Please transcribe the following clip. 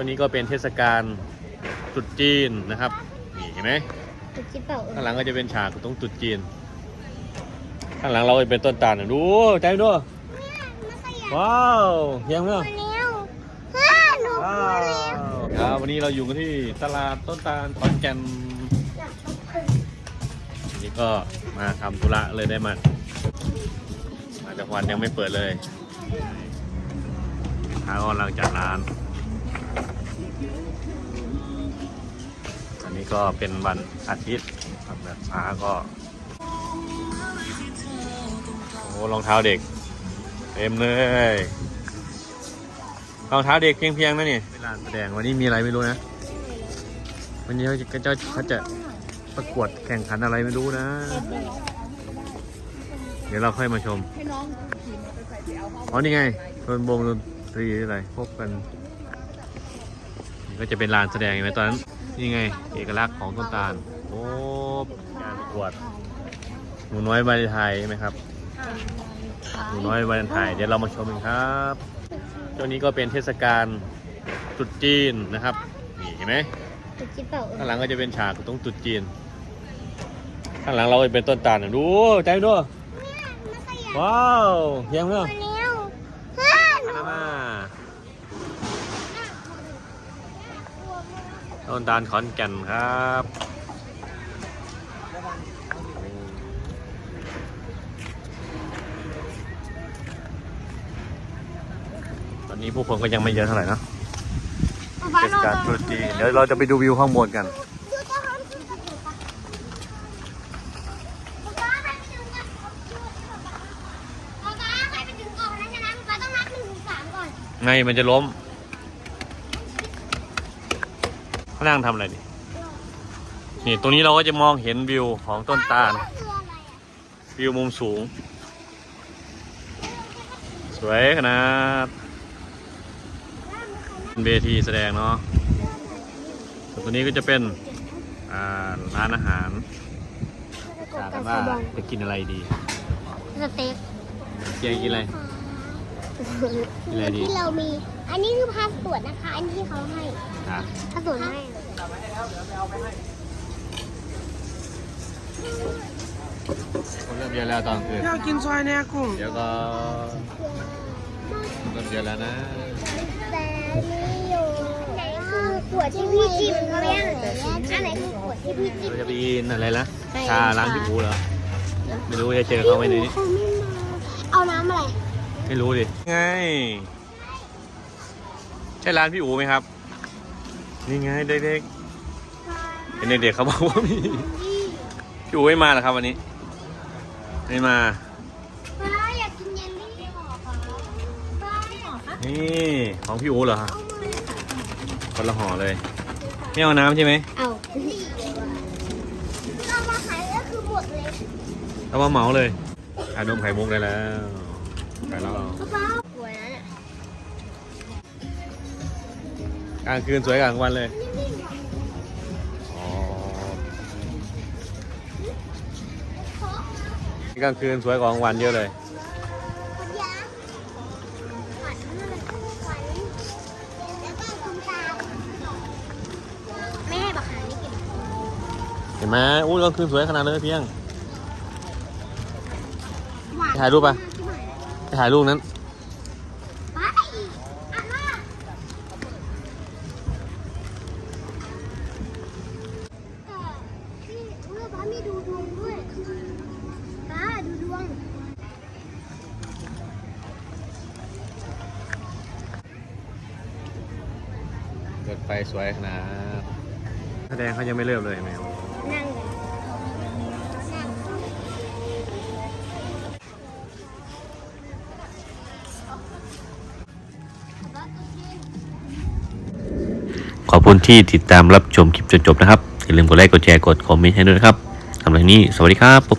ช่วงนี้ก็เป็นเทศกาลตรุษจีนนะครับนี่เห็นไหมจุดจิบเป่าข้างหลังก็จะเป็นฉากตรงตรุษจีน ข้างหลังเราก็จะเป็นต้นตาลนะดูใจดูว้าวเพียงเพื่อมาแล้วฮ่าหนูว้ามาแล้ววครับวันนี้เราอยู่กันที่ตลาดต้นตาลขอนแก่นวันนี่ก็มาทำธุระเลยได้มามาจากวันยังไม่เปิดเลยทางกำลังจัดร้าน อันนี้ก็เป็นวันอาทิตย์ครับแบบฟ้าก็โอ้รองเท้าเด็ก เต็มเลยรองเท้าเด็กเพียงๆนะนี่เวลาแสดงวันนี้มีอะไรไม่รู้นะ วันนี้เขาจะเขาจะจะประกวดแข่งขันอะไรไม่รู้นะ เดี๋ยวเราค่อยมาชมอ๋อนี่ไงดนวงดนตรีอะไรพบกัน ก็จะเป็นลานแสดงเห็นไหมตอนนั้นนี่ไง เอกลักษณ์ของต้นตาลโอ้การประกวดหนูน้อยใบไทยใช่ไหมครับหนูน้อยวันไทยเดี๋ยวเรามาชมกันครับช่วงนี้ก็เป็นเทศกาลตรุษจีนนะครับนี่เห็นไหมจุดจิบเป่าข้างหลังก็จะเป็นฉากตรงตรุษจีน ข้างหลังเราก็จะเป็นต้นตาลนะดูใจดูว้าวเพียงเพื่อมาแล้วฮ่าหนูมามา ต้นตาลขอนแก่นครับตอนนี้ผู้คนก็ยังไม่เยอะเท่าไหร่เนอะเทศกาลตรุษจีนเดี๋ยวเราจะไปดูวิวข้างบนกันดูเจ้าเขาขึ้นกระจกปะป๊าป๊าใครไปถึงก่อนป๊าป๊าใครไปถึงก่อนนะฉะนั้นป๊าต้องนับหนึ่งถึงสามก่อนไงมันจะล้ม เขานั่งทำอะไรนี่นี่ตรงนี้เราก็จะมองเห็นวิวของต้นตาลคืออะไรอะวิวมุมสูง สวยขนาดเป็นเวทีแสดงเนาะส่วนตัวนี้ก็จะเป็นอ่าร้านอาหารกากันว่าจะกินอะไรดี สเต็กเจียงกินอะไรกินอะไรดีที่เรามี อันนี้คือพาสปอร์ตนะคะ อันที่เขาให้อะพาสปอร์ตให้คนเริ่มเยอะแล้วตอนคืนอยากกินซอยแน่กุ้งเดี๋ยวก็เริ่มเยอะแล้วนะแต่นี่อยู่ไหนคือขวดที่พี่จิ้มแม่งอันไหนคือขวดที่พี่จิ้มเราจะไปกินอะไรนะไปชาร้านพี่ปูเหรอไม่รู้จะเจอเขาไหมในนี้เขาไม่มาเอาน้ำอะไรไม่รู้ดิไง ใช่ร้านพี่อูไหมครับ นี่ไงเด็กๆเห็นเด็กๆเขาบอกว่ามีพี่อูไม่มาเหรอครับวันนี้ ไม่มา ป้าอยากกินเยลลี่หรอคะป้าหรอคะนี่ของพี่อูเหรอฮะคนละห่อเลยไม่เอาน้ำใช่ไหมเอาเอามาขายก็คือหมดเลยเอามาเหมาเลยขายนมไข่มุกได้แล้วไปแล้วป้าสวยนะเนี่ย ลางคืนสวยกลางวันเลยอ๋อกลางคืนสวยกว่ากลางวันเยอะเลยคุณยาขวัญขวัญแล้วก็คุณตาไม่ให้บักหานี่กินเห็นไหมอู้กลางคืนสวยขนาดเลยเพียงถ่ายรูปปะไปถ่ายรูปนั้น เกิดไฟสวยขนาดแสดงเขายังไม่เริ่มเลยแมวนั่งเลยนั่งขอบคุณที่ติดตามรับชมคลิปจนจบนะครับ อย่าลืมกดไลค์กดแชร์กดคอมเมนต์ให้ด้วยนะครับสำหรับวันนี้ สวัสดีครับ